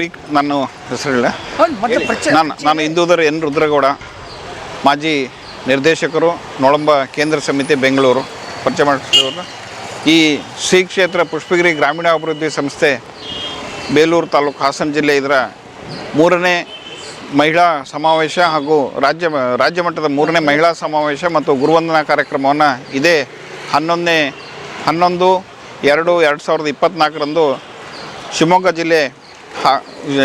Weak ನನ್ನ ಹೆಸರು ಹೇಳ. ನಾನು ನಾನು ಹಿಂದೂಧರ್ ಎನ್ ರುದ್ರಗೌಡ. ಮಾಜಿ ನಿರ್ದೇಶಕರು ನೊಳಂಬ ಕೇಂದ್ರ ಸಮಿತಿ ಬೆಂಗಳೂರು. ಪರಿಚಯ ಮಾಡಿಸಿದವರು. ಈ ಶ್ರೀ ಕ್ಷೇತ್ರ ಪುಷ್ಪಗಿರಿ ಗ್ರಾಮೀಣಾಭಿವೃದ್ಧಿ ಸಂಸ್ಥೆ ಬೇಲೂರು ತಾಲೂಕು ಹಾಸನ ಜಿಲ್ಲೆ ಇದರ ಮೂರನೇ ಮಹಿಳಾ ಸಮಾವೇಶ ಹಾಗೂ ರಾಜ್ಯ ರಾಜ್ಯ ಮಟ್ಟದ ಮೂರನೇ ಮಹಿಳಾ ಸಮಾವೇಶ ಮತ್ತು ಗುರುವಂದನಾ ಕಾರ್ಯಕ್ರಮವನ್ನು ಇದೇ ಹನ್ನೊಂದನೇ ಹನ್ನೊಂದು ಎರಡು ಎರಡು ಸಾವಿರದ ಇಪ್ಪತ್ತ್ನಾಲ್ಕರಂದು ಶಿವಮೊಗ್ಗ ಜಿಲ್ಲೆ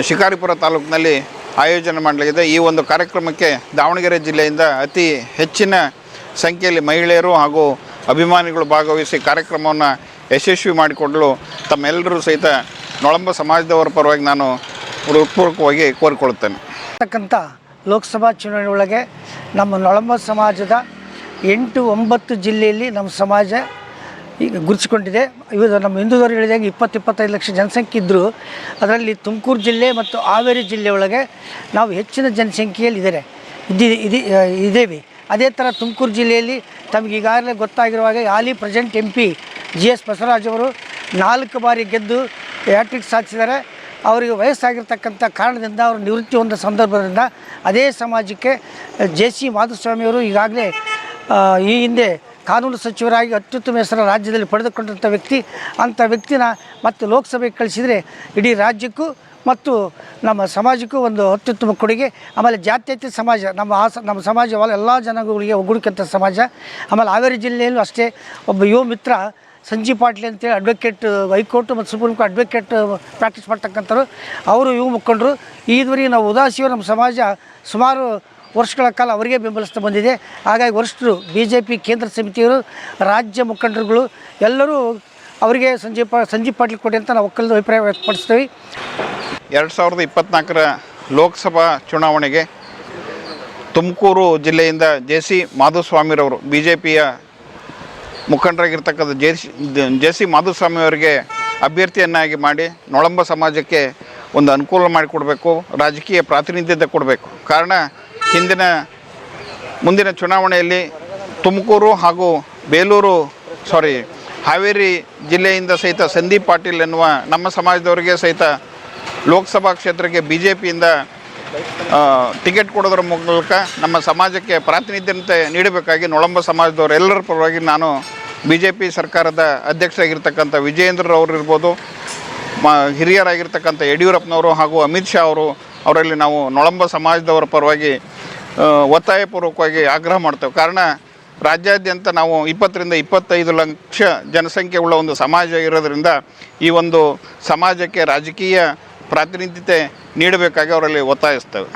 ಶಿಕಾರಿಪುರ ತಾಲೂಕಿನಲ್ಲಿ ಆಯೋಜನೆ ಮಾಡಲಾಗಿದೆ. ಈ ಒಂದು ಕಾರ್ಯಕ್ರಮಕ್ಕೆ ದಾವಣಗೆರೆ ಜಿಲ್ಲೆಯಿಂದ ಅತಿ ಹೆಚ್ಚಿನ ಸಂಖ್ಯೆಯಲ್ಲಿ ಮಹಿಳೆಯರು ಹಾಗೂ ಅಭಿಮಾನಿಗಳು ಭಾಗವಹಿಸಿ ಕಾರ್ಯಕ್ರಮವನ್ನು ಯಶಸ್ವಿ ಮಾಡಿಕೊಡಲು ತಮ್ಮೆಲ್ಲರೂ ಸಹಿತ ನೊಳಂಬ ಸಮಾಜದವರ ಪರವಾಗಿ ನಾನು ಹೃತ್ಪೂರ್ವಕವಾಗಿ ಕೋರಿಕೊಳ್ಳುತ್ತೇನೆ. ತಕ್ಕಂಥ ಲೋಕಸಭಾ ಚುನಾವಣೆ ಒಳಗೆ ನಮ್ಮ ನೊಳಂಬ ಸಮಾಜದ ಎಂಟು ಒಂಬತ್ತು ಜಿಲ್ಲೆಯಲ್ಲಿ ನಮ್ಮ ಸಮಾಜ ಈಗ ಗುರುತಿಸಿಕೊಂಡಿದೆ. ಇವರು ನಮ್ಮ ಹಿಂದೂದವರು ಹೇಳಿದಾಗ ಇಪ್ಪತ್ತು ಇಪ್ಪತ್ತೈದು ಲಕ್ಷ ಜನಸಂಖ್ಯೆ ಇದ್ದರು ಅದರಲ್ಲಿ ತುಮಕೂರು ಜಿಲ್ಲೆ ಮತ್ತು ಹಾವೇರಿ ಜಿಲ್ಲೆ ಒಳಗೆ ನಾವು ಹೆಚ್ಚಿನ ಜನಸಂಖ್ಯೆಯಲ್ಲಿ ಇದ್ದಾರೆ. ಇದ್ದಿ ಇದಿ ಇದ್ದೇವೆ. ಅದೇ ಥರ ತುಮಕೂರು ಜಿಲ್ಲೆಯಲ್ಲಿ ತಮಗೆ ಈಗಾಗಲೇ ಗೊತ್ತಾಗಿರುವಾಗ ಹಾಲಿ present M P G S Basavaraj ಅವರು ನಾಲ್ಕು ಬಾರಿ ಗೆದ್ದು ಹ್ಯಾಟ್ರಿಕ್ ಸಾಧಿಸಿದ್ದಾರೆ. ಅವರಿಗೆ ವಯಸ್ಸಾಗಿರ್ತಕ್ಕಂಥ ಕಾರಣದಿಂದ ಅವರು ನಿವೃತ್ತಿ ಹೊಂದ ಸಂದರ್ಭದಿಂದ ಅದೇ ಸಮಾಜಕ್ಕೆ ಜೆ ಸಿ ಮಾಧುಸ್ವಾಮಿಯವರು ಈಗಾಗಲೇ ಈ ಹಿಂದೆ ಕಾನೂನು ಸಚಿವರಾಗಿ ಅತ್ಯುತ್ತಮ ಹೆಸರು ರಾಜ್ಯದಲ್ಲಿ ಪಡೆದುಕೊಂಡಂಥ ವ್ಯಕ್ತಿ ಅಂಥ ವ್ಯಕ್ತಿನ ಮತ್ತು ಲೋಕಸಭೆಗೆ ಕಳಿಸಿದರೆ ಇಡೀ ರಾಜ್ಯಕ್ಕೂ ಮತ್ತು ನಮ್ಮ ಸಮಾಜಕ್ಕೂ ಒಂದು ಅತ್ಯುತ್ತಮ ಕೊಡುಗೆ. ಆಮೇಲೆ ಜಾತ್ಯತೀತ ಸಮಾಜ, ನಮ್ಮ ಆಸ ನಮ್ಮ ಸಮಾಜ ಎಲ್ಲ ಜನಗಳಿಗೆ ಒಗ್ಗೂಡಿಕಂಥ ಸಮಾಜ. ಆಮೇಲೆ ಹಾವೇರಿ ಜಿಲ್ಲೆಯಲ್ಲೂ ಅಷ್ಟೇ ಒಬ್ಬ ಯುವ ಮಿತ್ರ ಸಂಜೀವ್ ಪಾಟೀಲ್ ಅಂತೇಳಿ ಅಡ್ವೊಕೇಟ್ ಹೈಕೋರ್ಟ್ ಮತ್ತು ಸುಪ್ರೀಂ ಕೋರ್ಟ್ ಅಡ್ವೊಕೇಟ್ ಪ್ರಾಕ್ಟೀಸ್ ಮಾಡ್ತಕ್ಕಂಥವ್ರು. ಅವರು ಇವು ಮುಖಂಡರು. ಈದ್ವರೆಗೆ ನಾವು ಉದಾಸೀವ ನಮ್ಮ ಸಮಾಜ ಸುಮಾರು ವರ್ಷಗಳ ಕಾಲ ಅವರಿಗೆ ಬೆಂಬಲಿಸ್ತಾ ಬಂದಿದೆ. ಹಾಗಾಗಿ ವರಿಷ್ಠರು ಬಿ ಜೆ ಪಿ ಕೇಂದ್ರ ಸಮಿತಿಯವರು, ರಾಜ್ಯ ಮುಖಂಡರುಗಳು ಎಲ್ಲರೂ ಅವರಿಗೆ ಸಂಜೀವ್ ಪಾ ಸಂಜೀವ್ ಪಾಟೀಲ್ ಕೊಡಿ ಅಂತ ನಾವು ಒಕ್ಕಲದ ಅಭಿಪ್ರಾಯ ವ್ಯಕ್ತಪಡಿಸ್ತೀವಿ. ಎರಡು ಸಾವಿರದ ಇಪ್ಪತ್ತ್ನಾಲ್ಕರ ಲೋಕಸಭಾ ಚುನಾವಣೆಗೆ ತುಮಕೂರು ಜಿಲ್ಲೆಯಿಂದ ಜೆ ಸಿ ಮಾಧುಸ್ವಾಮಿರವರು ಬಿ ಜೆ ಪಿಯ ಮುಖಂಡರಾಗಿರ್ತಕ್ಕಂಥ J C J C Madhuswamy ಅವರಿಗೆ ಅಭ್ಯರ್ಥಿಯನ್ನಾಗಿ ಮಾಡಿ ನೊಳಂಬ ಸಮಾಜಕ್ಕೆ ಒಂದು ಅನುಕೂಲ ಮಾಡಿಕೊಡ್ಬೇಕು, ರಾಜಕೀಯ ಪ್ರಾತಿನಿಧ್ಯತೆ ಕೊಡಬೇಕು. ಕಾರಣ ಹಿಂದಿನ ಮುಂದಿನ ಚುನಾವಣೆಯಲ್ಲಿ ತುಮಕೂರು ಹಾಗೂ ಬೇಲೂರು ಸಾರಿ ಹಾವೇರಿ ಜಿಲ್ಲೆಯಿಂದ ಸಹಿತ ಸಂದೀಪ್ ಪಾಟೀಲ್ ಎನ್ನುವ ನಮ್ಮ ಸಮಾಜದವರಿಗೆ ಸಹಿತ ಲೋಕಸಭಾ ಕ್ಷೇತ್ರಕ್ಕೆ ಬಿ ಜೆ ಪಿಯಿಂದ ಟಿಕೆಟ್ ಕೊಡೋದ್ರ ಮೂಲಕ ನಮ್ಮ ಸಮಾಜಕ್ಕೆ ಪ್ರಾತಿನಿಧ್ಯತೆ ನೀಡಬೇಕಾಗಿ ನೊಳಂಬ ಸಮಾಜದವರು ಎಲ್ಲರ ಪರವಾಗಿ ನಾನು ಬಿ ಜೆ ಪಿ ಸರ್ಕಾರದ ಅಧ್ಯಕ್ಷರಾಗಿರ್ತಕ್ಕಂಥ ವಿಜಯೇಂದ್ರರವ್ರು ಇರ್ಬೋದು, ಮ, ಹಿರಿಯರಾಗಿರ್ತಕ್ಕಂಥ ಯಡಿಯೂರಪ್ಪನವರು ಹಾಗೂ ಅಮಿತ್ ಶಾ ಅವರು ಅವರಲ್ಲಿ ನಾವು ನೊಳಂಬ ಸಮಾಜದವರ ಪರವಾಗಿ ಒತ್ತಾಯಪೂರ್ವಕವಾಗಿ ಆಗ್ರಹ ಮಾಡ್ತೇವೆ. ಕಾರಣ, ರಾಜ್ಯಾದ್ಯಂತ ನಾವು ಇಪ್ಪತ್ತರಿಂದ ಇಪ್ಪತ್ತೈದು ಲಕ್ಷ ಜನಸಂಖ್ಯೆ ಉಳ್ಳ ಒಂದು ಸಮಾಜ ಇರೋದರಿಂದ ಈ ಒಂದು ಸಮಾಜಕ್ಕೆ ರಾಜಕೀಯ ಪ್ರಾತಿನಿಧ್ಯತೆ ನೀಡಬೇಕಾಗಿ ಅವರಲ್ಲಿ ಒತ್ತಾಯಿಸ್ತೇವೆ.